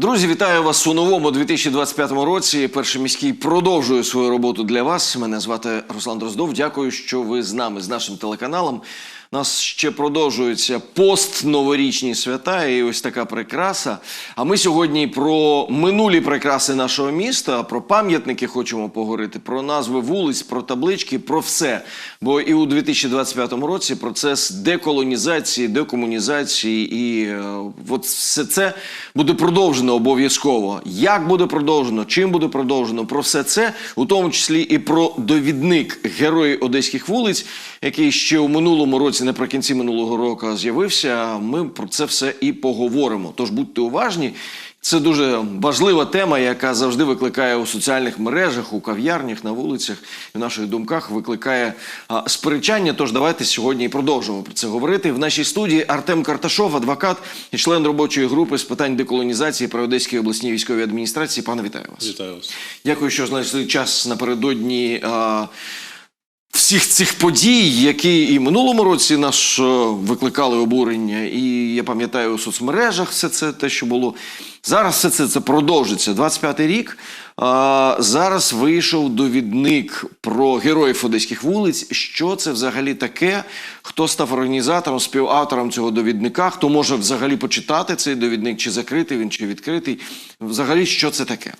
Друзі, вітаю вас у новому 2025 році. Перший міський продовжує свою роботу для вас. Мене звати Руслан Дроздов. Дякую, що ви з нами, з нашим телеканалом. У нас ще продовжуються постноворічні свята і ось така прикраса. А ми сьогодні про минулі прикраси нашого міста, про пам'ятники хочемо поговорити, про назви вулиць, про таблички, про все. Бо і у 2025 році процес деколонізації, декомунізації і е, от все це буде продовжено обов'язково. Як буде продовжено, чим буде продовжено, про все це, у тому числі і про довідник герої одеських вулиць, який ще у минулому році, наприкінці минулого року, з'явився. Ми про це все і поговоримо. Тож будьте уважні. Це дуже важлива тема, яка завжди викликає у соціальних мережах, у кав'ярнях, на вулицях і в наших думках викликає а, сперечання. Тож давайте сьогодні і продовжимо про це говорити. В нашій студії Артем Карташов, адвокат і член робочої групи з питань деколонізації при Одеській обласній військовій адміністрації. Пане вітаю вас. Вітаю вас. Дякую, що знайшли час напередодні. А, Всіх цих подій, які і в минулому році нас е, викликали обурення, і я пам'ятаю у соцмережах все це те, що було. Зараз все це, це продовжиться. 25-й рік. А, зараз вийшов довідник про героїв одеських вулиць. Що це взагалі таке? Хто став організатором, співавтором цього довідника? Хто може взагалі почитати цей довідник, чи закритий він, чи відкритий? Взагалі, що це таке?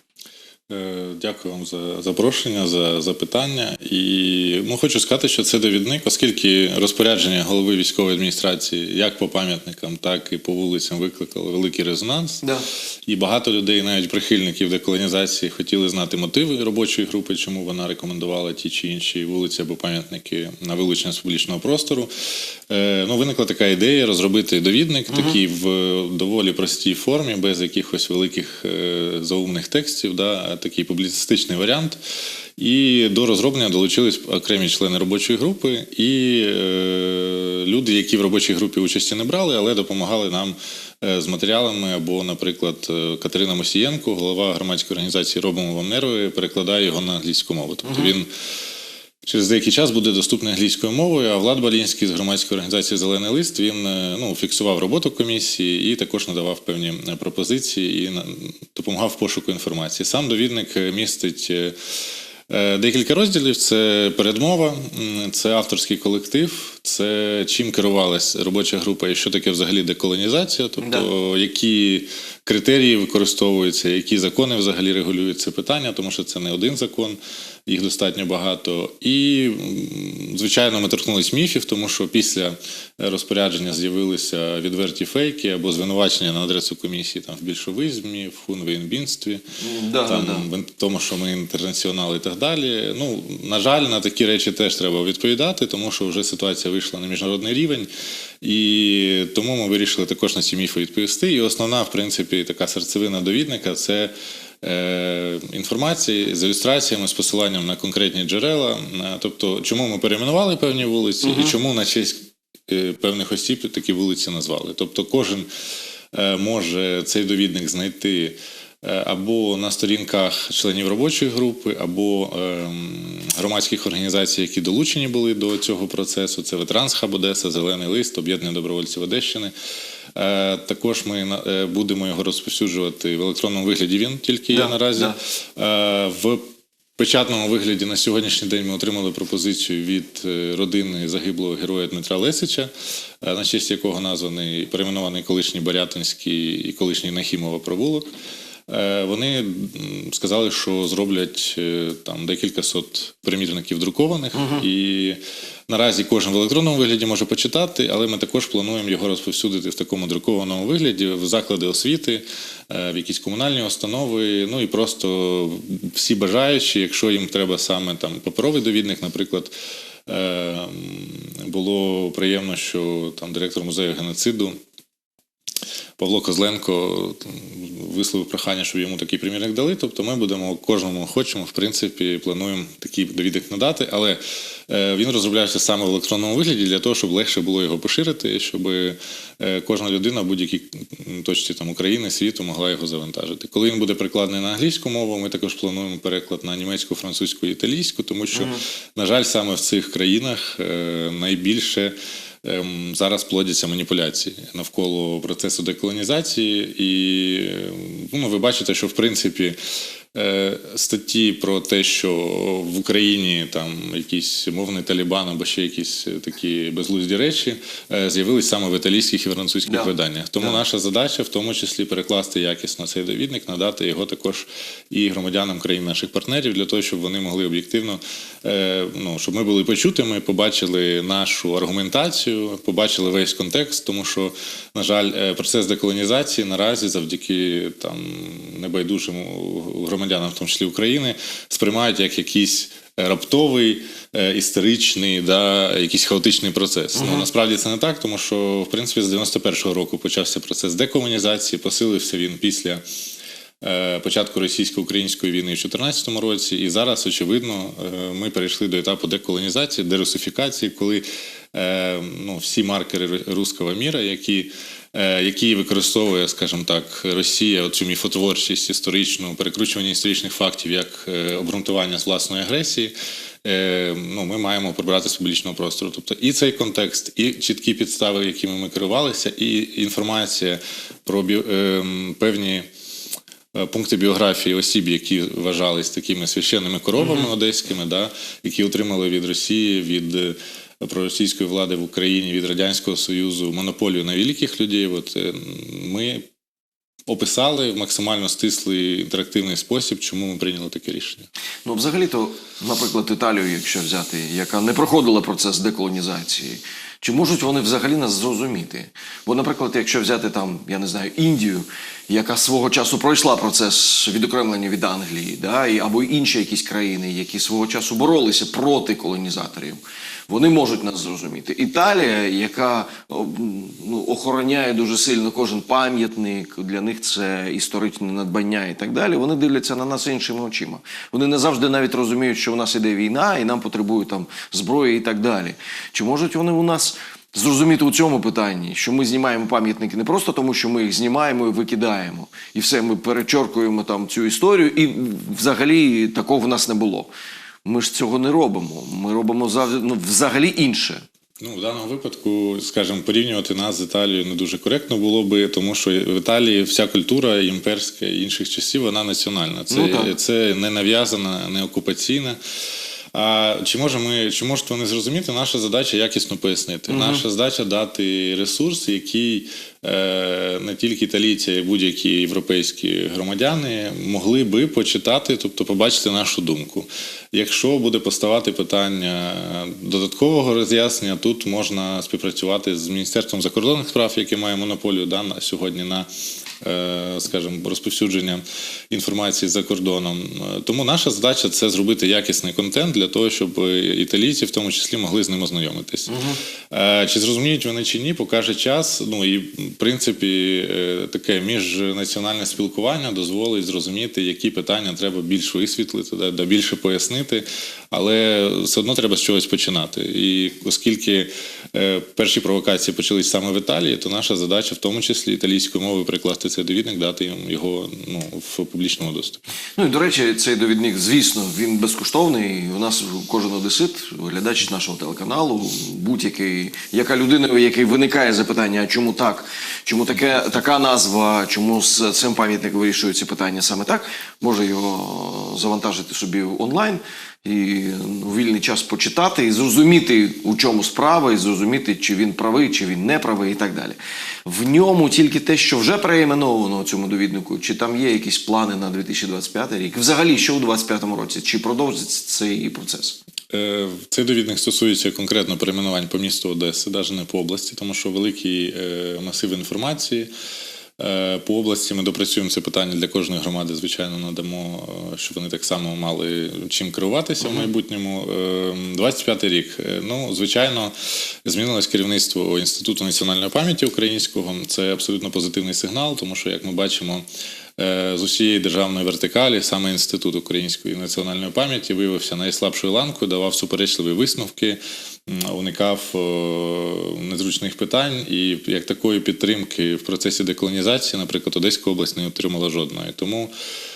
Е, Дякую вам за запрошення, за запитання. І ну, хочу сказати, що це довідник, оскільки розпорядження голови військової адміністрації як по пам'ятникам, так і по вулицям викликало великий резонанс. Да. І багато людей, навіть прихильників деколонізації, хотіли знати мотиви робочої групи, чому вона рекомендувала ті чи інші вулиці або пам'ятники на вилучення з публічного простору. Е, ну, виникла така ідея розробити довідник, такий в доволі простій формі, без якихось великих е, заумних текстів, да, такий публіцистичний варіант. І до розроблення долучились окремі члени робочої групи і е, люди, які в робочій групі участі не брали, але допомагали нам е, з матеріалами. Або, наприклад, е, Катерина Мосієнко, голова громадської організації Робимо вам нерви, перекладає його на англійську мову. Тобто він через деякий час буде доступний англійською мовою. А Влад Балінський з громадської організації Зелений лист він е, ну, фіксував роботу комісії і також надавав певні е, пропозиції і допомагав в пошуку інформації. Сам довідник е, містить. Декілька розділів це передмова, це авторський колектив, це чим керувалась робоча група і що таке взагалі деколонізація, тобто які критерії використовуються, які закони взагалі регулюють це питання, тому що це не один закон, їх достатньо багато. І, звичайно, ми торкнулись міфів, тому що після розпорядження з'явилися відверті фейки або звинувачення на адресу комісії там в більшовизмі, в хунвейнбінстві Да, там, да. в тому, що ми інтернаціонали і так далі. Ну, на жаль, на такі речі теж треба відповідати, тому що вже ситуація вийшла на міжнародний рівень. І тому ми вирішили також на ці міфи відповісти. І основна, в принципі, така серцевина довідника це. Е, Інформації з ілюстраціями, з посиланням на конкретні джерела, Е, тобто, чому ми перейменували певні вулиці і чому на честь е, певних осіб такі вулиці назвали. Тобто, кожен може цей довідник знайти або на сторінках членів робочої групи, або ем, громадських організацій, які долучені були до цього процесу. Це Ветеранс-хаб Одеса, Зелений лист, Об'єднання добровольців Одещини. Е, Також ми е, будемо його розповсюджувати в електронному вигляді. Він тільки Да, є наразі. да. Е, В печатному вигляді на сьогоднішній день ми отримали пропозицію від родини загиблого героя Дмитра Лесича, на честь якого названий перейменований колишній Барятинський і колишній Нахімова провулок. Вони сказали, що зроблять там декілька сот примірників друкованих, і наразі кожен в електронному вигляді може почитати, але ми також плануємо його розповсюдити в такому друкованому вигляді в заклади освіти, е, в якісь комунальні установи. Ну і просто всі бажаючі, якщо їм треба саме там паперовий довідник, наприклад. е, Було приємно, що там директор музею геноциду Павло Козленко висловив прохання, щоб йому такий примірник дали. Тобто ми будемо кожному хочемо, в принципі, плануємо такий довідник надати, але е, він розробляється саме в електронному вигляді для того, щоб легше було його поширити, щоб е, кожна людина в будь-якій точці там, України, світу могла його завантажити. Коли він буде перекладений на англійську мову, ми також плануємо переклад на німецьку, французьку і італійську, тому що, на жаль, саме в цих країнах е, найбільше зараз плодяться маніпуляції навколо процесу деколонізації, і ем, ну, ви бачите, що в принципі. Е, Статті про те, що в Україні там якийсь мовний талібан або ще якісь такі безглузді речі е, з'явились саме в італійських і французьких Да. виданнях. Тому Да. наша задача в тому числі перекласти якісно цей довідник, надати його також і громадянам країн наших партнерів для того, щоб вони могли об'єктивно, е, ну щоб ми були почутими, побачили нашу аргументацію, побачили весь контекст, тому що, на жаль, процес деколонізації наразі завдяки там небайдужим громадянам, в тому числі України, сприймають як якийсь. Раптовий, е, історичний, да, якийсь хаотичний процес. Ну насправді це не так, тому що в принципі з 91-го року почався процес декомунізації, посилився він після е, початку російсько-української війни в 2014 році. І зараз, очевидно, е, ми перейшли до етапу деколонізації, дерусифікації, коли е, ну, всі маркери ру- руського міра, які е, які використовує, скажімо так, Росія цю міфотворчість історичну, перекручування історичних фактів як е, обґрунтування з власної агресії. е, Ну, ми маємо прибрати з публічного простору. Тобто і цей контекст, і чіткі підстави, якими ми керувалися, і інформація про бі- певні е, пункти біографії осіб, які вважались такими священними коровами одеськими, да, які отримали від Росії, від е, проросійської влади в Україні, від Радянського Союзу монополію на великих людей. От, е, ми описали в максимально стислий інтерактивний спосіб, чому ми прийняли таке рішення. Ну, взагалі-то, наприклад, Італію, якщо взяти, яка не проходила процес деколонізації, чи можуть вони взагалі нас зрозуміти? Бо, наприклад, якщо взяти там, я не знаю, Індію, яка свого часу пройшла процес відокремлення від Англії, да, і, або інші якісь країни, які свого часу боролися проти колонізаторів, вони можуть нас зрозуміти. Італія, яка ну, охороняє дуже сильно кожен пам'ятник, для них це історичне надбання і так далі. Вони дивляться на нас іншими очима. Вони не завжди навіть розуміють, що у нас іде війна, і нам потребують там зброї і так далі. Чи можуть вони у нас зрозуміти у цьому питанні, що ми знімаємо пам'ятники не просто тому, що ми їх знімаємо і викидаємо, і все, ми перечоркуємо там цю історію, і взагалі такого в нас не було. Ми ж цього не робимо. Ми робимо ну, взагалі інше. Ну, в даному випадку, скажімо, порівнювати нас з Італією не дуже коректно було би, тому що в Італії вся культура імперська інших часів вона національна. Це, Ну, це не нав'язана, не окупаційна. А чи може ми, чи можуть вони зрозуміти? Наша задача якісно пояснити. Наша задача дати ресурс, який е, не тільки італійці, а й будь-які європейські громадяни могли би почитати, тобто побачити нашу думку. Якщо буде поставати питання додаткового роз'яснення, тут можна співпрацювати з Міністерством закордонних справ, яке має монополію да, на сьогодні на скажімо, розповсюдження інформації за кордоном. Е, Тому наша задача це зробити якісний контент для того, щоб італійці в тому числі могли з ним ознайомитись. Е, Чи зрозуміють вони чи ні, покаже час. Ну і в принципі е, таке міжнаціональне спілкування дозволить зрозуміти, які питання треба більш висвітлити, да, да, більше пояснити, але все одно треба з чогось починати. І оскільки е, перші провокації почались саме в Італії, то наша задача в тому числі італійською мовою прикласти цей довідник, дати його ну, в публічному доступі. Ну і до речі, цей довідник, звісно, він безкоштовний. У нас кожен одесит, глядач нашого телеканалу, будь-який, яка людина, у якій виникає запитання, чому так, чому таке, така назва, чому з цим пам'ятником вирішуються питання? Саме так, може його завантажити собі онлайн і у вільний час почитати і зрозуміти, у чому справа, і зрозуміти, чи він правий, чи він не правий, і так далі. В ньому тільки те, що вже переіменовано цьому довіднику, чи там є якісь плани на 2025 рік, взагалі, що у 2025 році, чи продовжиться цей процес? Е, Цей довідник стосується конкретно перейменувань по місту Одеси, навіть не по області, тому що великий е, масив інформації. Е, По області ми допрацюємо це питання для кожної громади. Звичайно, надамо, е, щоб вони так само мали чим керуватися в майбутньому. 25-й рік. Е, Ну, звичайно, змінилось керівництво Інституту національної пам'яті українського. Це абсолютно позитивний сигнал, тому що, як ми бачимо, з усієї державної вертикалі саме інститут української національної пам'яті виявився найслабшою ланкою, давав суперечливі висновки, уникав е, незручних питань, і як такої підтримки в процесі деколонізації, наприклад, Одеська область не отримала жодної. Тому Е,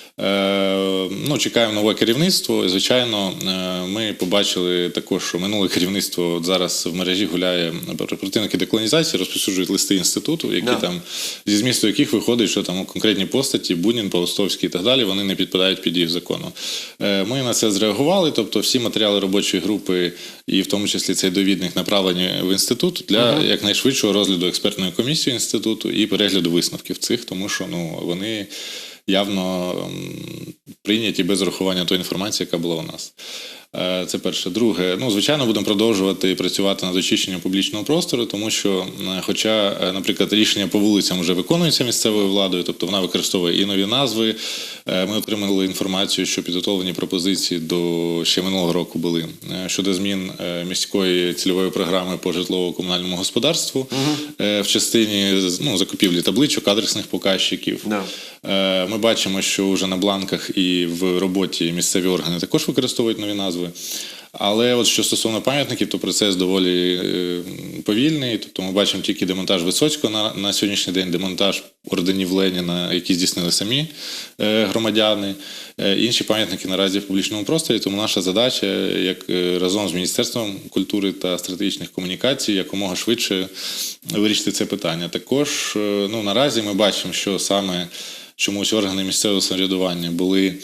ну, чекаємо нове керівництво. І, Звичайно, е, ми побачили також, що минуле керівництво от зараз в мережі гуляє противники деколонізації, розповсюджують листи інституту, які Да. там зі змісту яких виходить, що там конкретні постаті, Бунін, Паустовський і так далі, вони не підпадають під їх закону. Е, Ми на це зреагували, тобто всі матеріали робочої групи, і в тому числі цей довідник направлені в інститут для якнайшвидшого розгляду експертної комісії інституту і перегляду висновків цих, тому що ну вони явно прийняті без урахування тої інформації, яка була у нас. Е, Це перше. Друге, ну звичайно, будемо продовжувати працювати над очищенням публічного простору, тому що, е, хоча, е, наприклад, рішення по вулицям вже виконуються місцевою владою, тобто вона використовує і нові назви. Ми отримали інформацію, що підготовлені пропозиції до ще минулого року були щодо змін міської цільової програми по житлово-комунальному господарству е, в частині ну, закупівлі табличок, адресних показчиків. Да. Ми бачимо, що вже на бланках і в роботі місцеві органи також використовують нові назви. Але от що стосовно пам'ятників, то процес доволі е, повільний. Тобто ми бачимо тільки демонтаж Висоцького на, на сьогоднішній день, демонтаж орденів Леніна, які здійснили самі е, громадяни. Е, Інші пам'ятники наразі в публічному просторі. Тому наша задача, як разом з Міністерством культури та стратегічних комунікацій, якомога швидше вирішити це питання. Також ну, наразі ми бачимо, що саме чомусь органи місцевого самоврядування були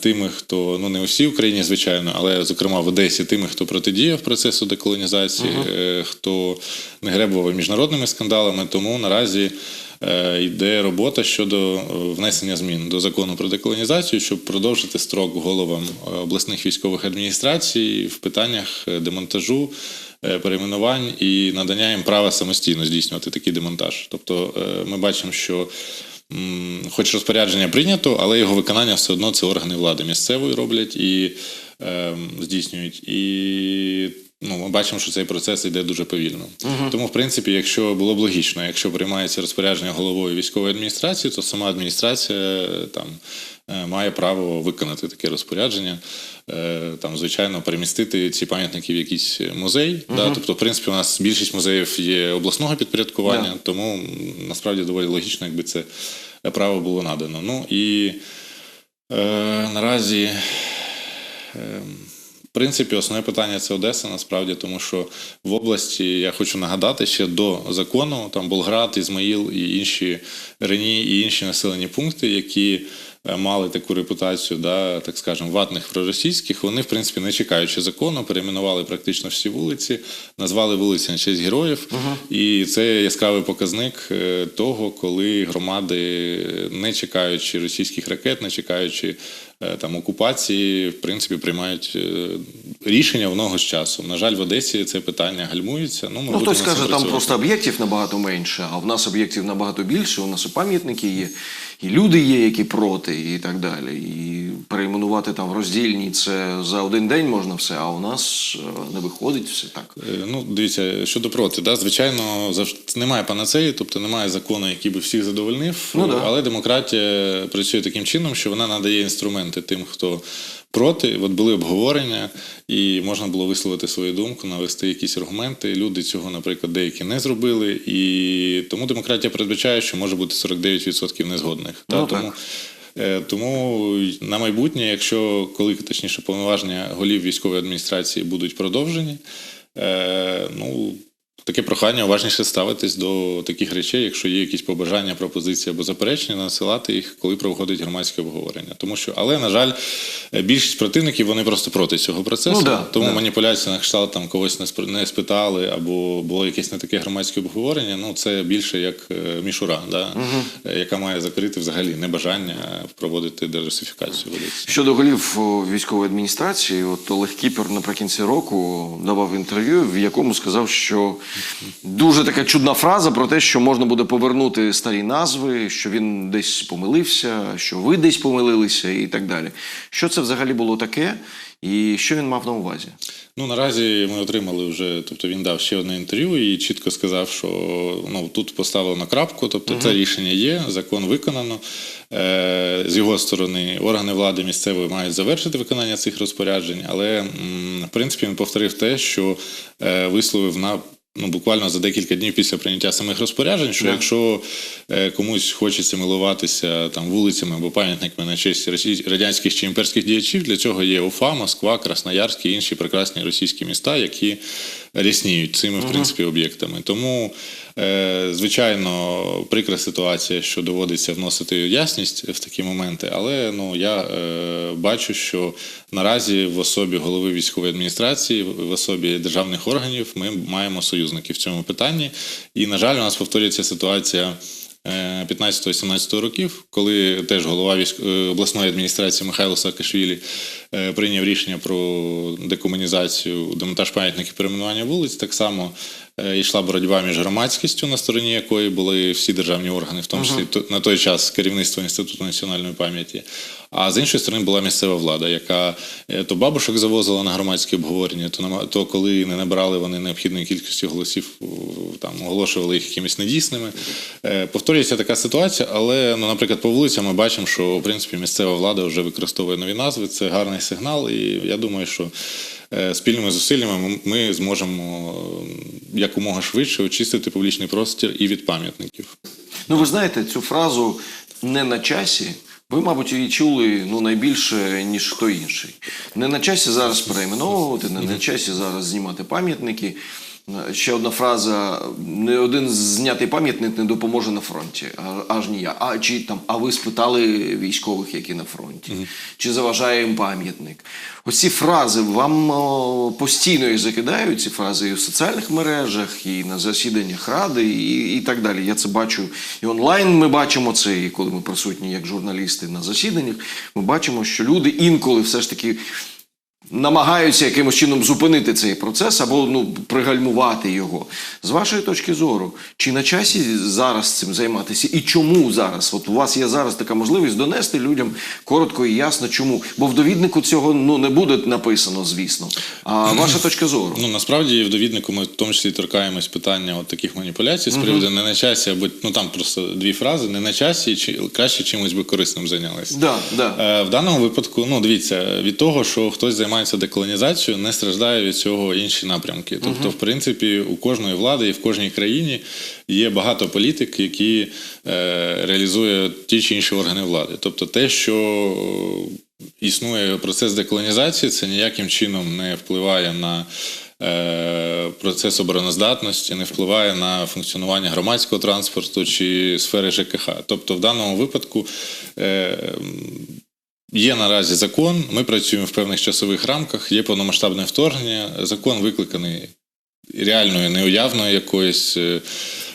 тими, хто ну не у всій Україні, звичайно, але зокрема в Одесі, тими, хто протидіяв процесу деколонізації, е, хто не гребував міжнародними скандалами. Тому наразі е, йде робота щодо е, внесення змін до закону про деколонізацію, щоб продовжити строк головам е, обласних військових адміністрацій в питаннях е, демонтажу. е, Перейменувань і надання їм права самостійно здійснювати такий демонтаж. Тобто е, ми бачимо, що хоч розпорядження прийнято, але його виконання все одно це органи влади місцевої роблять і е, здійснюють. І ну, ми бачимо, що цей процес йде дуже повільно. Тому, в принципі, якщо було б логічно, якщо приймається розпорядження головою військової адміністрації, то сама адміністрація е, там має право виконати таке розпорядження. Е, Там, звичайно, перемістити ці пам'ятники в якийсь музей. Да? Тобто, в принципі, у нас більшість музеїв є обласного підпорядкування, Да. тому насправді доволі логічно, якби це право було надано. Ну і е, наразі. Е, в принципі, основне питання це Одеса, насправді, тому що в області я хочу нагадати ще до закону там Болград, Ізмаїл і інші Рені і інші населені пункти, які е, мали таку репутацію, да, так скажемо, ватних проросійських, вони, в принципі, не чекаючи закону, перейменували практично всі вулиці, назвали вулиці на честь героїв. І це яскравий показник е, того, коли громади, не чекаючи російських ракет, не чекаючи е, там окупації, в принципі, приймають е, рішення в ногу з часом. На жаль, в Одесі це питання гальмується. Ну, ми Ну, хтось над скаже, там просто об'єктів набагато менше, а в нас об'єктів набагато більше, у нас і пам'ятники є, і люди є, які проти, і так далі. І перейменувати там в роздільні це за один день можна все, а у нас е, не виходить все так. Е, Ну, дивіться, щодо проти, да, звичайно, завжди немає панацеї, тобто немає закону, який би всіх задовольнив. Ну, да. Але демократія працює таким чином, що вона надає інструменти тим, хто проти. От були обговорення, і можна було висловити свою думку, навести якісь аргументи. Люди цього, наприклад, деякі не зробили. І тому демократія передбачає, що може бути 49% незгодних. Ну, тому, так. Е, Тому на майбутнє, якщо коли точніше повноваження голів військової адміністрації будуть продовжені, е, ну таке прохання уважніше ставитись до таких речей, якщо є якісь побажання, пропозиції або заперечення, насилати їх, коли проходить громадське обговорення. Тому що, але на жаль, більшість противників вони просто проти цього процесу. Ну, да, тому да. маніпуляція на кшталт там когось не спитали, або було якесь не таке громадське обговорення. Ну це більше як е, мішура, да? е, яка має закрити взагалі небажання проводити Одесі. Щодо голів військової адміністрації, от Олег Кіпер наприкінці року давав інтерв'ю, в якому сказав, що дуже така чудна фраза про те, що можна буде повернути старі назви, що він десь помилився, що ви десь помилилися і так далі. Що це взагалі було таке, і що він мав на увазі? Ну наразі ми отримали вже, тобто він дав ще одне інтерв'ю і чітко сказав, що ну тут поставлено крапку, тобто це рішення є, закон виконано. Е, з його сторони органи влади місцевої мають завершити виконання цих розпоряджень, але м, в принципі він повторив те, що е, висловив на ну, буквально за декілька днів після прийняття самих розпоряджень, що Да. якщо е, комусь хочеться милуватися там вулицями або пам'ятниками на честь радянських чи імперських діячів, для цього є Уфа, Москва, Красноярськ і інші прекрасні російські міста, які рясніють цими в принципі об'єктами. Тому, е, звичайно, прикра ситуація, що доводиться вносити ясність в такі моменти, але ну я е, бачу, що наразі в особі голови військової адміністрації, в особі державних органів, ми маємо союзників в цьому питанні. І, на жаль, у нас повторюється ситуація. Е, 15-17 років, коли теж голова е, обласної адміністрації Михайло Саакашвілі е, прийняв рішення про декомунізацію, демонтаж пам'ятників перейменування вулиць, так само е, йшла боротьба між громадськістю, на стороні якої були всі державні органи, в тому числі то- на той час керівництво Інституту національної пам'яті. А з іншої сторони була місцева влада, яка е, то бабушок завозила на громадські обговорення, то то коли не набрали вони необхідної кількості голосів, там оголошували їх якимись недійсними. Е, Повторюється така ситуація, але ну, наприклад, по вулицям ми бачимо, що в принципі місцева влада вже використовує нові назви. Це гарний сигнал, і я думаю, що. Е, Спільними зусиллями ми- зможемо якомога швидше очистити публічний простір і від пам'ятників. Ну, ви знаєте, цю фразу не на часі. Ви, мабуть, її чули ну, найбільше, ніж хто інший. Не на часі зараз перейменовувати, не на часі зараз знімати пам'ятники. Ще одна фраза: не один знятий пам'ятник не допоможе на фронті, аж ніяк. А чи там, а ви спитали військових, які на фронті, чи заважає їм пам'ятник? Ось ці фрази вам о, постійно їх закидають, ці фрази і в соціальних мережах, і на засіданнях ради, і, і так далі. Я це бачу і онлайн. Ми бачимо це, і коли ми присутні як журналісти на засіданнях. Ми бачимо, що люди інколи все ж таки намагаються якимось чином зупинити цей процес або ну, пригальмувати його. З вашої точки зору, чи на часі зараз цим займатися? І чому зараз? От у вас є зараз така можливість донести людям коротко і ясно, чому. Бо в довіднику цього ну, не буде написано, звісно. А ваша точка зору? Ну насправді в довіднику ми в тому числі торкаємось питання от таких маніпуляцій з приводу не на часі, або ну там просто дві фрази: не на часі, чи краще чимось би корисним зайнялися. Да, да. Е, В даному випадку, ну дивіться, від того, що хтось займається деколонізацією, не страждає від цього інші напрямки. Тобто, в принципі, у кожної влади і в кожній країні є багато політик, які е, реалізують ті чи інші органи влади. Тобто, те, що існує процес деколонізації, це ніяким чином не впливає на. е, Процес обороноздатності не впливає на функціонування громадського транспорту чи сфери ЖКХ. Тобто, в даному випадку е, Є наразі закон, ми працюємо в певних часових рамках, є повномасштабне вторгнення. Закон викликаний реальною неуявною якоюсь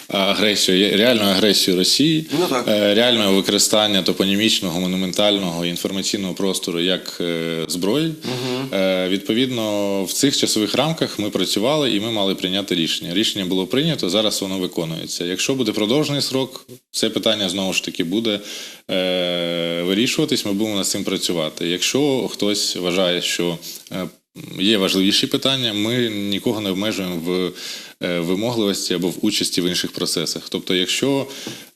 агресією, реальною агресією Росії, Ну, так. е, реального використання топонімічного, монументального інформаційного простору як е, зброї. Е, Відповідно, в цих часових рамках ми працювали і ми мали прийняти рішення. Рішення було прийнято, зараз воно виконується. Якщо буде продовжений срок, це питання знову ж таки буде вирішуватись. Ми будемо над цим працювати. Якщо хтось вважає, що Є важливіші питання. Ми нікого не обмежуємо в вимогливості або в участі в інших процесах. Тобто, якщо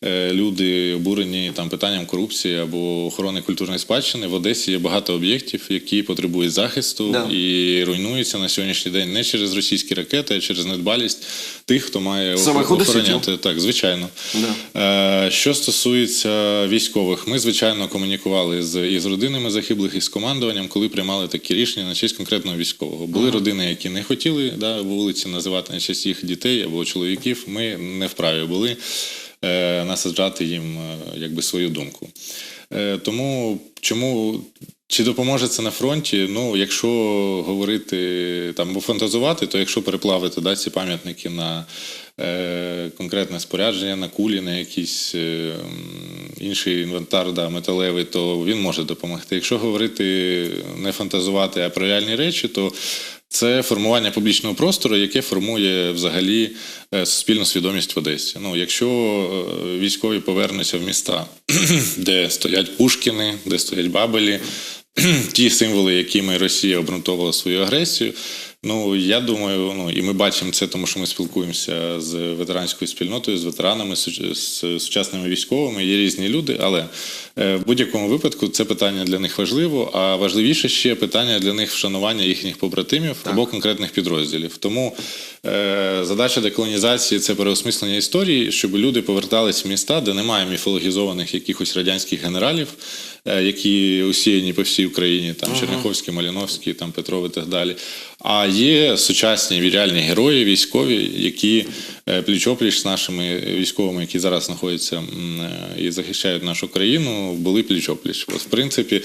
е, люди обурені там питанням корупції або охорони культурної спадщини, в Одесі є багато об'єктів, які потребують захисту Да. і руйнуються на сьогоднішній день не через російські ракети, а через недбалість тих, хто має Самих охороняти. Так, звичайно. Да. Е, Що стосується військових, ми звичайно комунікували з із родинами загиблих і з командуванням, коли приймали такі рішення на честь конкретного військового. Були родини, які не хотіли да, вулиці називати на честь їх дітей або чоловіків. Ми не вправі були е, насаджати їм е, якби свою думку. Е, тому чому чи допоможе це на фронті? Ну, якщо говорити там або фантазувати, то якщо переплавити да, ці пам'ятники на конкретне спорядження, на кулі, на якийсь е, інший інвентар, да, металевий, то він може допомогти. Якщо говорити не фантазувати, а про реальні речі, то це формування публічного простору, яке формує взагалі е, суспільну свідомість в Одесі. Ну, якщо е, військові повернуться в міста, де стоять Пушкіни, де стоять Бабелі, ті символи, якими Росія обґрунтовувала свою агресію. Ну я думаю, ну і ми бачимо це, тому що ми спілкуємося з ветеранською спільнотою, з ветеранами, з сучасними військовими. Є різні люди, але е, в будь-якому випадку це питання для них важливо. А важливіше ще питання для них вшанування їхніх побратимів або конкретних підрозділів. Тому е, задача деколонізації це переосмислення історії, щоб люди повертались в міста, де немає міфологізованих якихось радянських генералів, які усіяні по всій Україні, там Черняховський, Маліновський, там Петров і так далі. А є сучасні реальні герої, військові, які е, пліч-опліч з нашими військовими, які зараз знаходяться е, і захищають нашу країну, були пліч-опліч. В принципі,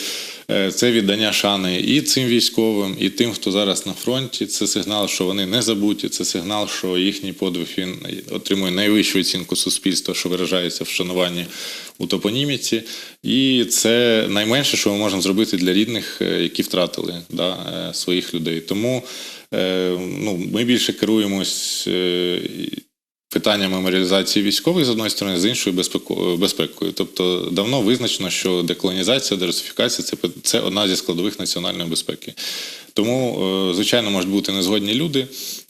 е, це віддання шани і цим військовим, і тим, хто зараз на фронті. Це сигнал, що вони не забуті. Це сигнал, що їхній подвиг він отримує найвищу оцінку суспільства, що виражається в шануванні у топоніміці. І це найменше, що ми можемо зробити для рідних, які втратили да, своїх людей. Тому ну, ми більше керуємось. е, Питання меморіалізації військових з одної сторони, з іншої безпеко- безпекою. Тобто давно визначено, що деколонізація, дерусифікація це, це одна зі складових національної безпеки. Тому, е, звичайно, можуть бути незгодні люди,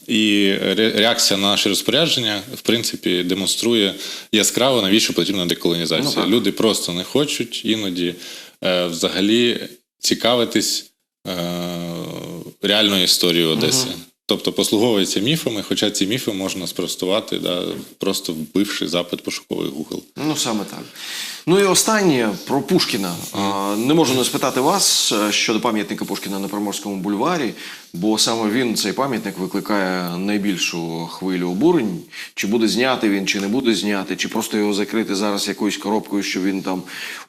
і реакція на наше розпорядження, в принципі, демонструє яскраво, навіщо потрібна деколонізація. Ну, люди просто не хочуть іноді е, взагалі цікавитись е, історії історією Одеси. Тобто послуговується міфами, хоча ці міфи можна спростувати, да, просто вбивши запит пошуковий Google. Ну, саме так. Ну і останнє про Пушкіна. А, Не можу не спитати вас е, щодо пам'ятника Пушкіна на Приморському бульварі, бо саме він, цей пам'ятник, викликає найбільшу хвилю обурень. Чи буде зняти він, чи не буде зняти, чи просто його закрити зараз якоюсь коробкою, щоб він там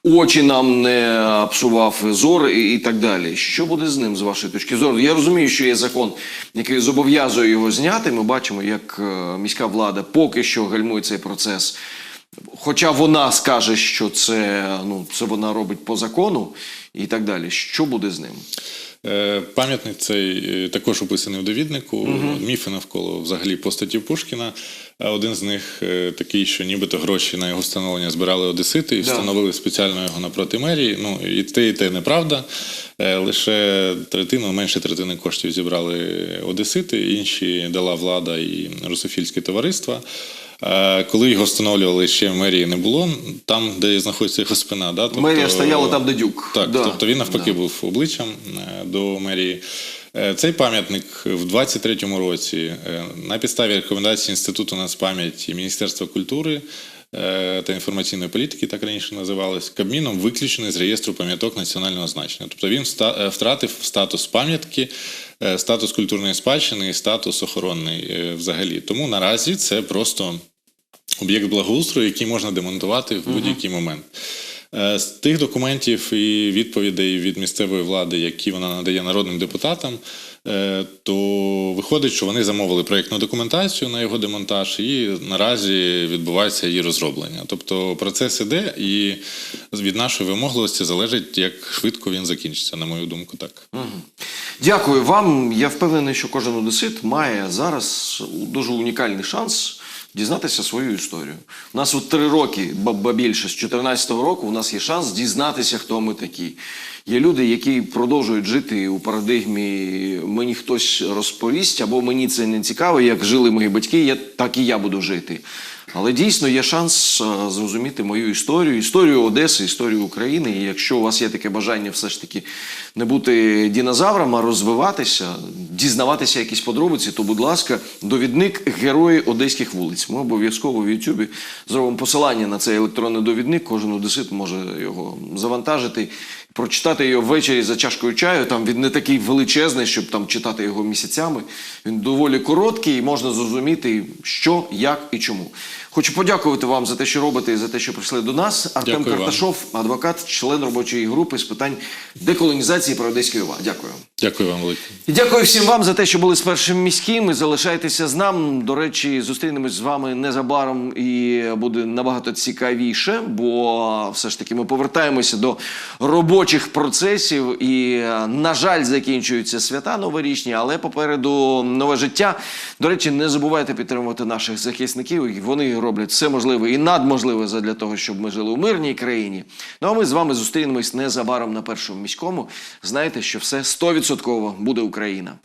очі нам не псував зор і, і так далі. Що буде з ним з вашої точки зору? Я розумію, що є закон, який зобов'язує його зняти. Ми бачимо, як е, міська влада поки що гальмує цей процес. Хоча вона скаже, що це, ну, це вона робить по закону і так далі. Що буде з ним? Е, Пам'ятник цей е, також описаний в довіднику. Міфи навколо взагалі постаті Пушкіна. А Один з них е, такий, що нібито гроші на його встановлення збирали одесити і встановили спеціально його напроти мерії. Ну і те, і те неправда. Е, Лише третину, менше третини коштів зібрали одесити, інші дала влада і русофільське товариство. Е, Коли його встановлювали, ще мерії не було, там, де знаходиться його спина. Да? Тобто, Мерія стояла там, де дюк. Так, Да. тобто він навпаки Да. був обличчям е, до мерії. Е, Цей пам'ятник в 23-му році на підставі рекомендацій Інституту нацпам'яті Міністерства культури та інформаційної політики, так раніше називалось, Кабміном виключений з реєстру пам'яток національного значення. Тобто він втратив статус пам'ятки, статус культурної спадщини і статус охоронний взагалі. Тому наразі це просто об'єкт благоустрою, який можна демонтувати в будь-який момент. Е, З тих документів і відповідей від місцевої влади, які вона надає народним депутатам, е, то виходить, що вони замовили проєктну документацію на його демонтаж, і наразі відбувається її розроблення. Тобто процес іде, і від нашої вимогливості залежить, як швидко він закінчиться, на мою думку, так. Дякую вам. Я впевнений, що кожен одесит має зараз дуже унікальний шанс дізнатися свою історію. У нас от три роки, ба більше, з 2014 року, у нас є шанс дізнатися, хто ми такі. Є люди, які продовжують жити у парадигмі мені хтось розповість, або мені це не цікаво, як жили мої батьки, я, так і я буду жити. Але дійсно є шанс е, зрозуміти мою історію, історію Одеси, історію України. І якщо у вас є таке бажання все ж таки не бути динозавром, а розвиватися, дізнаватися якісь подробиці, то, будь ласка, довідник Герої Одеських вулиць. Ми обов'язково в Ютубі зробимо посилання на цей електронний довідник. Кожен одесит може його завантажити, прочитати його ввечері за чашкою чаю. Там він не такий величезний, щоб там читати його місяцями. Він доволі короткий і можна зрозуміти, що, як і чому. Хочу подякувати вам за те, що робите, і за те, що прийшли до нас. Артем Дякую вам. Карташов, адвокат, член робочої групи з питань деколонізації Парадейської ОВА. Дякую. Дякую вам велике. І дякую всім вам за те, що були з першим міським. І залишайтеся з нами. До речі, зустрінемось з вами незабаром і буде набагато цікавіше, бо все ж таки ми повертаємося до робочих процесів. І, на жаль, закінчуються свята новорічні, але попереду нове життя. До речі, не забувайте підтримувати наших захисників. Вони роблять все можливе і надможливе для того, щоб ми жили у мирній країні. Ну а ми з вами зустрінемось незабаром на першому міському. Знаєте, що все 100% буде Україна.